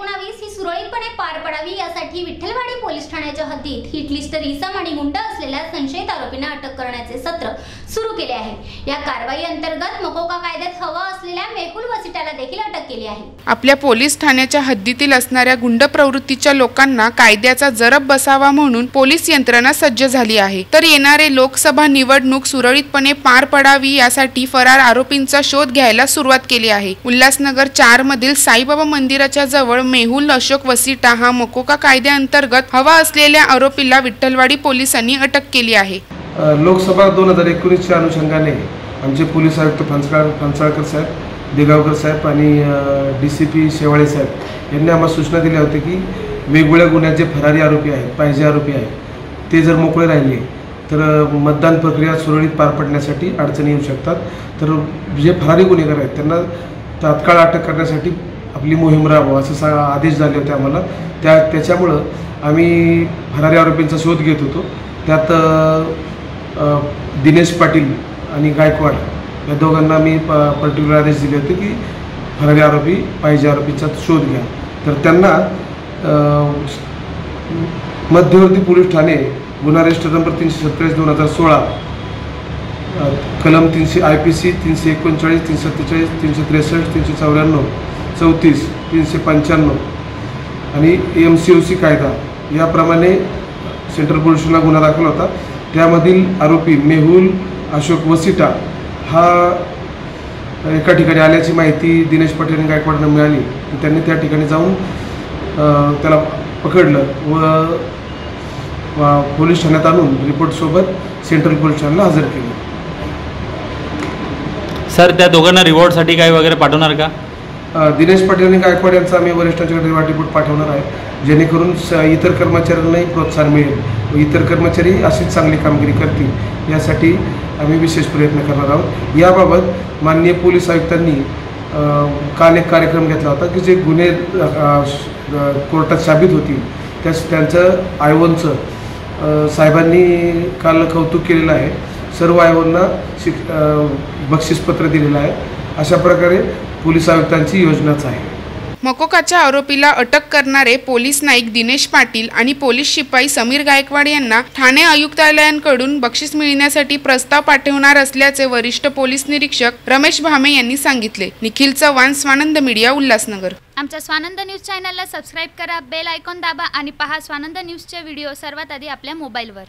एकोणावीस ही सुरळीतपणे पार पडावी यासाठी विठ्ठलवाडी पोलीस ठाण्याच्या हद्दीत हिट लिस्ट आणि गुंड असलेल्या संशयित आरोपींना अटक करण्याचे सत्र सुरू केले आहे. या कारवाई अंतर्गत मकोका कायद्यात हवा असलेल्या मेहुल वसिटाला देखील अटक केली आहे. आपल्या पोलीस ठाण्याच्या हद्दीतील असणाऱ्या गुंड प्रवृत्तीच्या लोकांना कायद्याचा जरब बसावा म्हणून पोलीस यंत्रणा सज्ज झाली आहे. तर येणारे लोकसभा निवडणूक सुरळीतपणे पार पडावी यासाठी फरार आरोपींचा शोध घ्यायला सुरुवात केली आहे. उल्हासनगर चार मधील साईबाबा मंदिराच्या जवळ मेहुल अशोक वसिटा हा मकोका कायद्याअंतर्गत हवा असलेल्या आरोपीला विठ्ठलवाडी पोलिसांनी अटक केली आहे. लोकसभा दोन हजार एकोणीसच्या अनुषंगाने आमचे पोलीस आयुक्त फणसकाळ फणसाळकर साहेब देगावकर साहेब आणि डी सी पी शेवाळे साहेब यांनी आम्हाला सूचना दिल्या होत्या की वेगवेगळ्या गुन्ह्यात जे फरारी आरोपी आहेत पाहिजे आरोपी आहेत. ते जर मोकळे राहिले तर मतदान प्रक्रिया सुरळीत पार पडण्यासाठी अडचणी येऊ शकतात. तर जे फरारी गुन्हेगार आहेत त्यांना तात्काळ अटक करण्यासाठी आपली मोहीम राहावं असं सा आदेश झाले होते आम्हाला. त्या त्याच्यामुळं आम्ही फरारी आरोपींचा शोध घेत होतो. त्यात दिनेश पाटील आणि गायकवाड या दोघांना मी प पर्टिक्युलर आदेश दिले होते की फरारी आरोपी पाहिजे आरोपीचा शोध घ्या. तर त्यांना मध्यवर्ती पोलीस ठाणे गुन्हा रजिस्टर नंबर तीनशे सत्तावीस दोन हजार सोळा कलम तीनशे आय पी सी तीनशे एकोणचाळीस तीनशे सत्तेचाळीस तीनशे त्रेसष्ट तीनशे चौऱ्याण्णव चौतीस तीनशे पंच्याण्णव आणि एम सी ओ सी कायदा. याप्रमाणे सेंट्रल पोलिसला गुन्हा दाखल होता. त्यामधील आरोपी मेहुल अशोक वसिटा हा एका ठिकाणी आल्याची माहिती दिनेश पटेल आणि गायकवाडनं मिळाली. त्यांनी त्या ठिकाणी जाऊन त्याला पकडलं व पोलीस ठाण्यात आणून रिपोर्टसोबत सेंट्रल पोलीस ठाण्याला हजर केलं. सर त्या दोघांना रिवॉर्डसाठी काही वगैरे पाठवणार का? दिनेश पाटील आणि गायकवाड यांचा आम्ही वरिष्ठांच्याकडे रिवार्ड रिपोर्ट पाठवणार आहे. जेणेकरून स इतर कर्मचाऱ्यांनाही प्रोत्साहन मिळेल. इतर कर्मचारी अशीच चांगली कामगिरी करतील. यासाठी आम्ही विशेष प्रयत्न करणार आहोत. याबाबत माननीय पोलीस आयुक्तांनी काल एक कार्यक्रम घेतला होता की जे गुन्हे कोर्टात साबित होतील. त्यास त्यांचं आयवनचं साहेबांनी काल कौतुक केलेलं आहे. सर्व आयोगांना शिक बक्षीसपत्र दिलेलं आहे. अशा प्रकारे पोलीस आयुक्तांची योजनाच आहे. मकोकाच्या आरोपीला अटक करणारे पोलीस नाईक दिनेश पाटील आणि पोलीस शिपाई समीर गायकवाड यांना ठाणे आयुक्तालयांकडून बक्षीस मिळण्यासाठी प्रस्ताव पाठवणार असल्याचे वरिष्ठ पोलीस निरीक्षक रमेश भामे यांनी सांगितले. निखिल चव्हाण स्वानंद मीडिया उल्हासनगर. आमच्या स्वानंद न्यूज चॅनलला सबस्क्राईब करा बेल आयकॉन दाबा आणि पहा स्वानंद न्यूजचे व्हिडिओ सर्वात आधी आपल्या मोबाईलवर.